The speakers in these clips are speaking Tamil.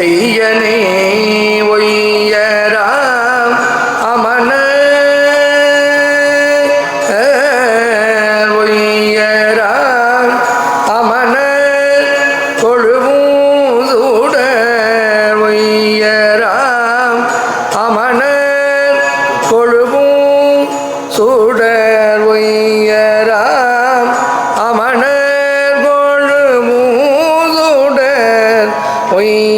ஐயனே ஒய்யராம் அமன. ஒய்யராம் அமன. கொழுவூட ஒய்யராம் அமன. கொழுவும் சூடர் ஒய்யராம் அமன. கொழுவும் ஒய்ய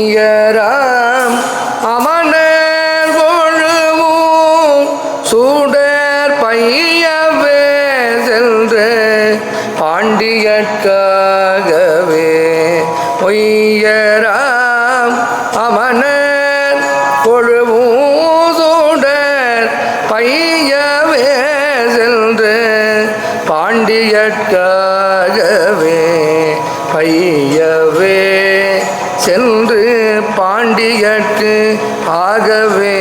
சூடர் பையவே சென்று பாண்டியற்காகவே பொய்யராம் அமனர் கொழுவும் சூடர் பையவே சென்று பாண்டியற்காகவே பையவே சென்று பாண்டியற்கு ஆகவே